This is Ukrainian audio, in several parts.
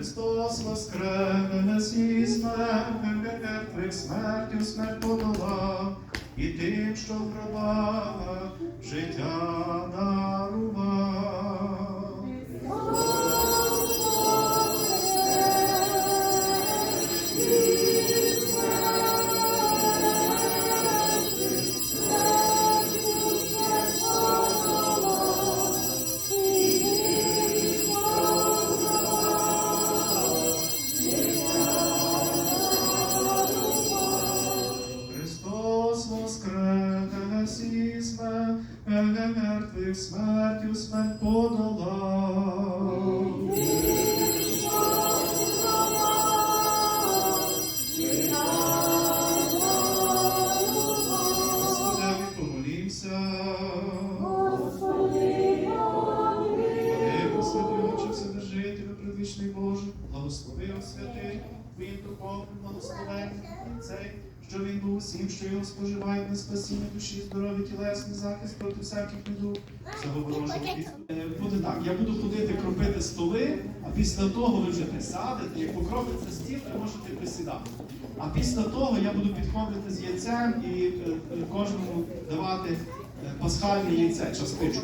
Христос воскрес із мертвих смертю смерть подолав, і тим, що в гробах життя дарував. Вседержителю, Боже, благослови святий, Твоїм духовним благословенням цей, що він був усім, що його споживають на спасіння душі, здоров'я, тілесний захист проти всяких недуг. Е, Буде так, я буду ходити кропити столи, а після того ви вже присадите, як покропиться стіл, ви можете присідати. А після того я буду підходити з яйцем і е, е, кожному давати пасхальне яйце, частичку.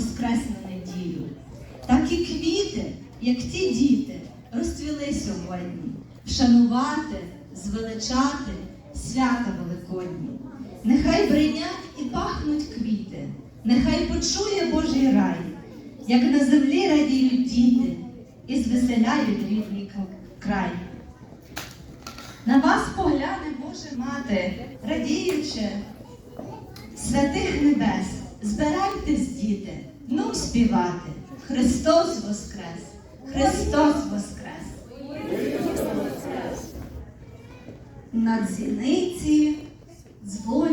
Воскресну неділю. Так і квіти, як ті діти, розцвіли сьогодні. Вшанувати, звеличати свята Великодні. Нехай бринять і пахнуть квіти, нехай почує Божий рай, як на землі радіють діти і звеселяють рідний край. На вас погляне Боже мати, радіючи, святих небес, збирайтесь, діти, ну співати. Христос Воскрес! Христос Воскрес! На дзвіниці дзвонять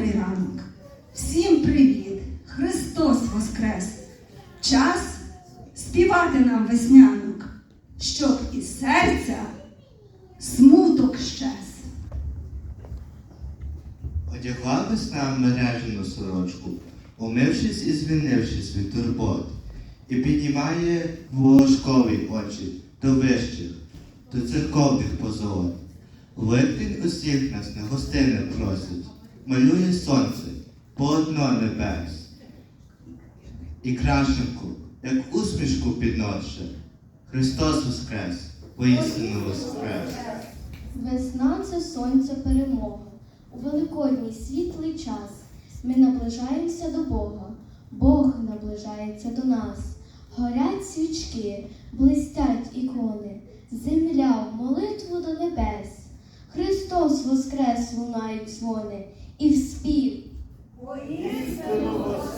добрий ранок. Всім привіт! Христос Воскрес! Час співати нам веснянок, щоб із серця смуток щез. Одягла весна мережену сорочку, умившись і звільнившись від турбот, і піднімає волошкові очі до вищих, до церковних позолот. Липень усіх нас на гостини просить, малює сонце по одно небес. І крашенку, як усмішку підноше, Христос Воскрес, воістину Воскрес. Весна це сонце перемога. У великодній світлий час ми наближаємося до Бога, Бог наближається до нас. Горять свічки, блистять ікони, земля в молитву до небес. Христос воскрес лунають дзвони, і в спів. Христос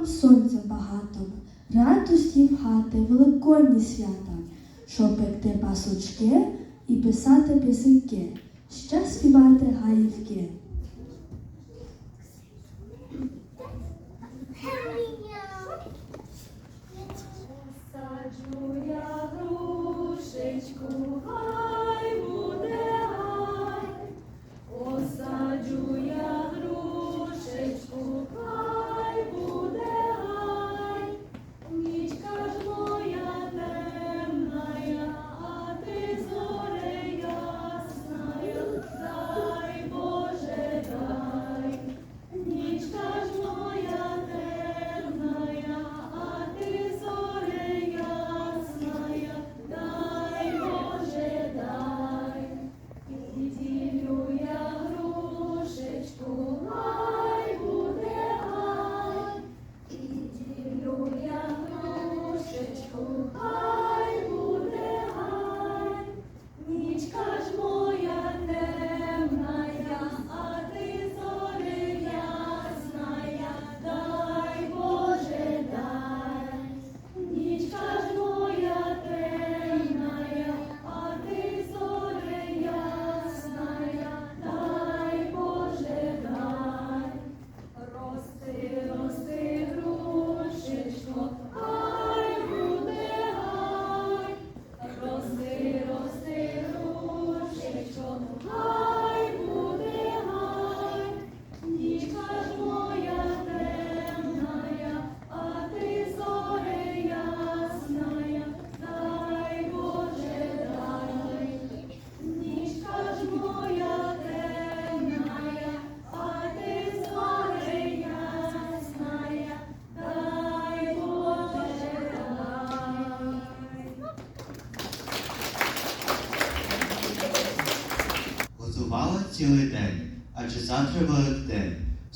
вам сонця багато, радості в хати, великодні свята, щоб пекти пасочки і писати пісеньки, ще співати гаївки.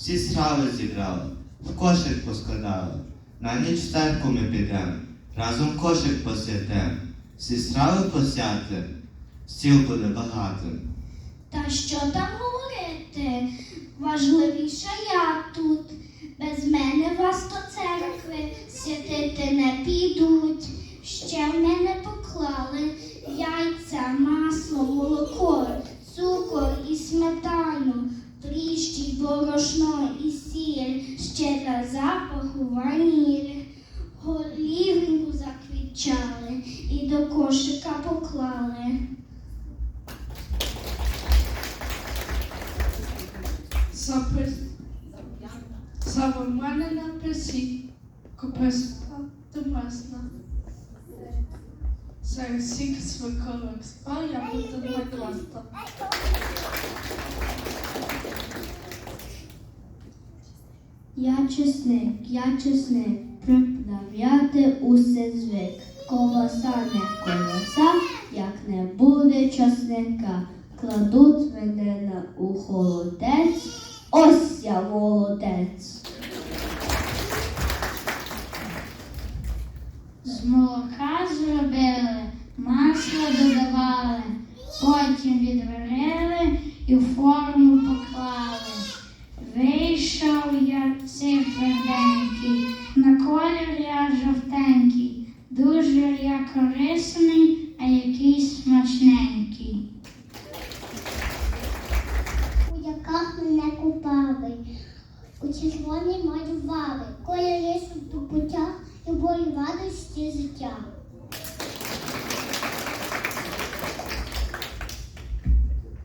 Всі страви зібрала, в кошик поскладала. На ніч в церкву ми підемо, разом кошик посвятем. Всі страви посвятим, стіл буде багатим. Та що там говорити? Важливіша я тут. Без мене вас до церкви святити не підуть. Ще в мене поклали яйця, масло, молоко, цукор і сметану, дріжджі, борошно і сіль, ще для запаху ваніль. Голівку заквітчали і до кошика поклали. Запис... Завимане на присі, кописка домесна. Серед всіх свекрових спа я буду накласти. Я чесник, я чесник, приправляти усе звик. Колоса не колоса, як не буде часника. Кладуть мене на у холодець, ось я молодець. З молока зробили, масло додавали, потім відварили і форму поклали. Вийшов я цифренький, на колір я жовтенький, дуже я корисний, а який смачненький. У яках мене купали, у червоній малювали, кольори у путях і болі радості життя.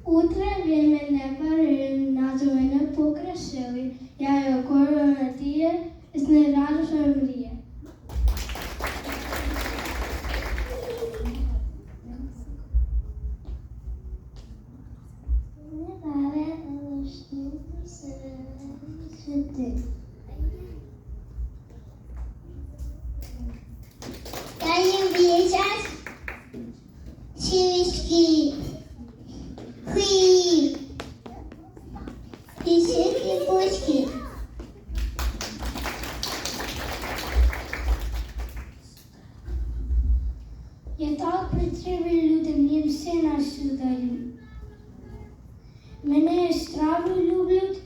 Утро ви мене варили, нас мене покрасили, я його надія, з нерадостю Потрібен людям, їм сина сюди. Мене страви люблять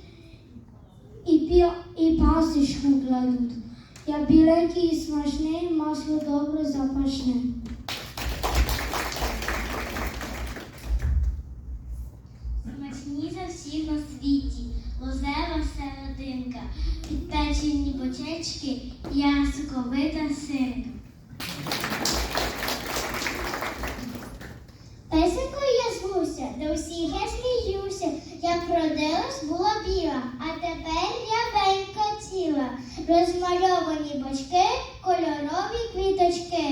і, пі, і пасочку кладуть. Я біленький і смачний, масло добре запашне. Смачні за всіх на світі, лозева серединка, підпечені бочечки, я синка. Песикою я звуся, до всіх я сміюся. Як родилась, була біла, а тепер рябенька ціла. Розмальовані бочки, кольорові квіточки.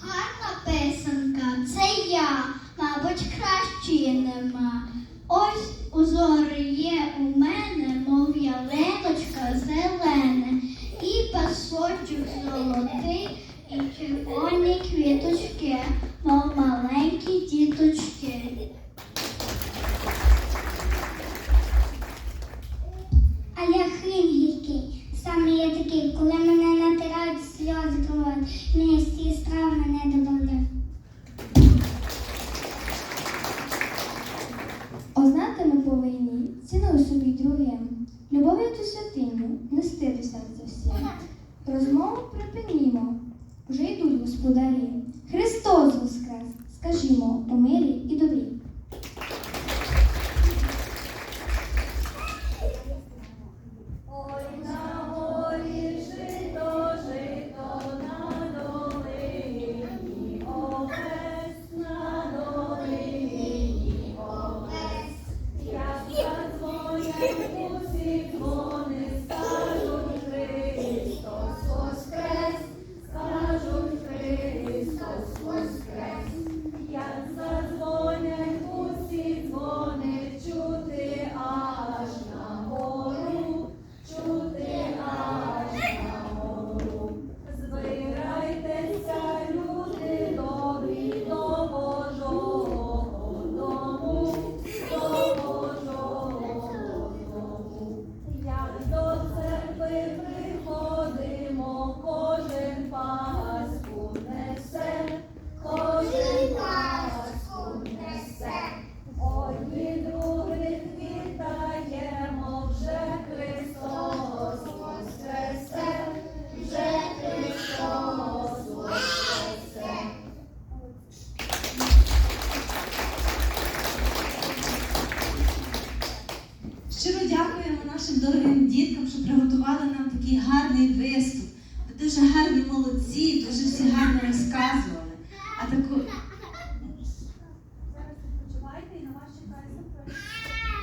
Гарна писанка, це я, мабуть, кращої нема. Ось узори є у мене, мов ялиночка зелене, і пасочок золотий, і червоні квіточки, мов маленькі діточки. А я хрін гіркий, саме я такий, коли мене натирають сльози кровать, мені з цієї страви мене додають. Ознати ми повинні цінуй собі другим. Любов'ю до святиню, нести до серця всім. Розмову припинімо, вже йдуть господарі. Христос воскрес! Скажімо у мирі і добрі. Дорогим діткам, що приготували нам такий гарний виступ. Ви дуже гарні молодці, дуже всі гарно розказували. А таку...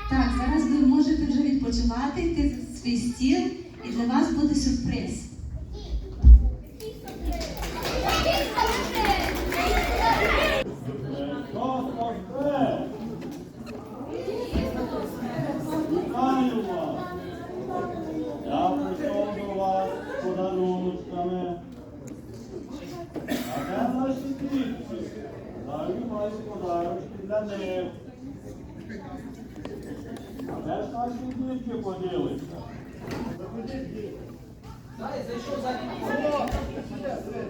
Так, зараз ви можете вже відпочивати, йти за свій стіл, і для вас буде сюрприз. Христос воскрес! Вітаю вас! Я прийшов до вас з подарунками. А де наші дітки? Даю ваші подарунки для них. А де ж наші дітки